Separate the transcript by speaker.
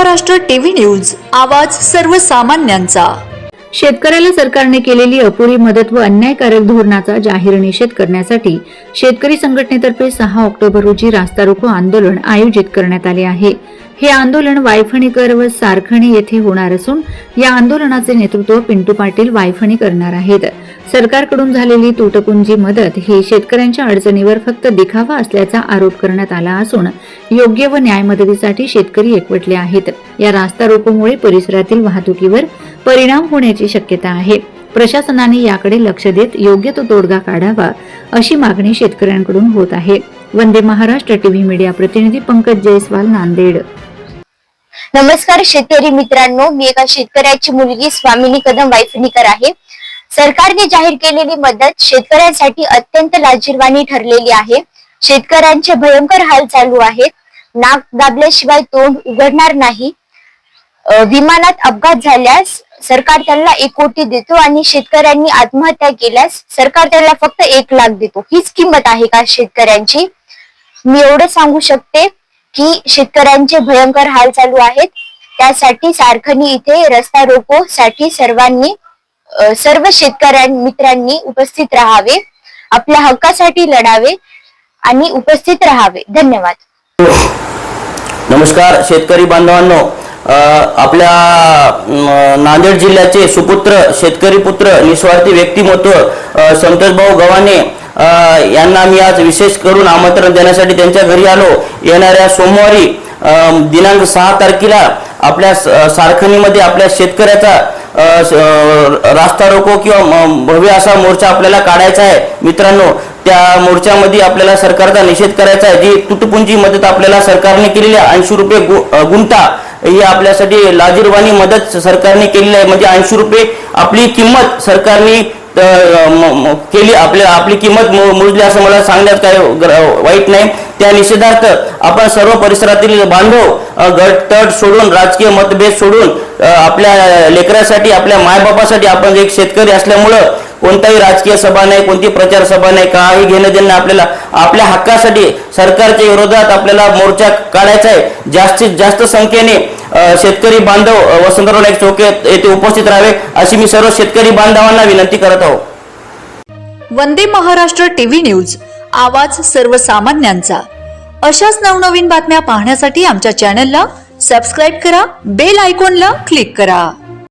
Speaker 1: Maharashtra TV news आवाज सर्वसामान्यांचा.
Speaker 2: शेतकऱ्याला सरकारने केलेली अपुरी मदत व अन्यायकारक धोरणाचा जाहीर निषेध करण्यासाठी शेतकरी संघटनेतर्फे सहा ऑक्टोबर रोजी रास्ता रोको आंदोलन आयोजित करण्यात आले आहे. हे आंदोलन वायफणीकर व सारखणी येथे होणार असून या आंदोलनाचे नेतृत्व पिंटू पाटील वायफणी करणार आहेत. सरकारकडून झालेली तुटपुंजी मदत ही शेतकऱ्यांच्या अडचणीवर फक्त दिखावा असल्याचा आरोप करण्यात आला असून योग्य व न्याय मदतीसाठी शेतकरी एकवटले आहेत. या रास्ता रोकोमुळे परिसरातील वाहतुकीवर परिणाम होण्याची शक्यता आहे. प्रशासनाने याकडे लक्ष देत योग्य तो तोडगा काढावा अशी मागणी शेतकऱ्यांकडून होत आहे. वंदे महाराष्ट्र टीव्ही मीडिया प्रतिनिधी पंकज जयस्वाल नांदेड.
Speaker 3: नमस्कार शेतकरी मित्रांनो मी एका शेतकऱ्याची मुलगी स्वामिनी कदम वायफणीकर आहे. सरकारने जाहीर केलेली मदत शेतकऱ्यांसाठी अत्यंत लाजीरवाणी ठरलेली आहे. शेतकऱ्यांचे भयंकर हाल चालू आहेत. नाक दाबल्याशिवाय तोंड उघडणार नाही. विमानात अपघात झाल्यास सरकार त्यांना एक कोटी देतो आणि शेतकऱ्यांनी आत्महत्या केल्यास सरकार त्याला फक्त एक लाख देतो. हीच किंमत आहे का शेतकऱ्यांची? मी एवढं सांगू शकते की शेतकऱ्यांचे भयंकर हाल चालू आहेत. त्यासाठी सारखनी इथे रस्ता रोको साठी सर्वांनी सर्व शेतकऱ्यां मित्रांनी उपस्थित राहावे आपल्या हक्कासाठी लढावे आणि उपस्थित राहावे. धन्यवाद.
Speaker 4: नमस्कार शेतकरी बांधवांनो. आपल्या नांदेड जिल्ह्याचे सुपुत्र शेतकरी पुत्र निस्वार्थी व्यक्तिमत्व संतोषभाऊ गव्हाणे यांना मी आज विशेष करून आमंत्रण देण्यासाठी त्यांच्या घरी आलो. येणाऱ्या सोमवारी दिनांक सहा तारखेला आपल्या स- सारखणीमध्ये आपल्या शेतकऱ्याचा रास्ता रोको किंवा भव्य असा मोर्चा आपल्याला काढायचा आहे. मित्रांनो त्या मोर्चामध्ये आपल्याला सरकारचा निषेध करायचा आहे. जी तुटपुंजी मदत आपल्याला सरकारने केलेली आहे ऐंशी रुपये गु- गुंठा ही आपल्यासाठी लाजीरवाणी मदत सरकारने केलेली आहे. म्हणजे ऐंशी रुपये आपली किंमत सरकारने केली आपल्या आपली किंमत मोजली असं मला सांगण्यात काय वाईट नाही. त्या निषेधार्थ आपण सर्व परिसरातील बांधव गट तट सोडून राजकीय मतभेद सोडून आपल्या लेकरासाठी आपल्या मायबापासाठी आपण एक शेतकरी असल्यामुळं कोणताही राजकीय सभा नाही कोणती प्रचार सभा नाही काही घेणं देणं आपल्याला आपल्या हक्कासाठी सरकारच्या विरोधात आपल्याला मोर्चा काढायचा आहे. जास्तीत जास्त संख्येने शेतकरी बांधव वसंतराव नाईक चौक येथे उपस्थित राहावे अशी मी सर्व शेतकरी बांधवांना विनंती करत आहोत
Speaker 1: वंदे महाराष्ट्र टीव्ही न्यूज आवाज सर्वसामान्यांचा. अशाच नवनवीन बातम्या पाहण्यासाठी आमच्या चॅनलला सबस्क्राईब करा बेल आयकॉनला क्लिक करा.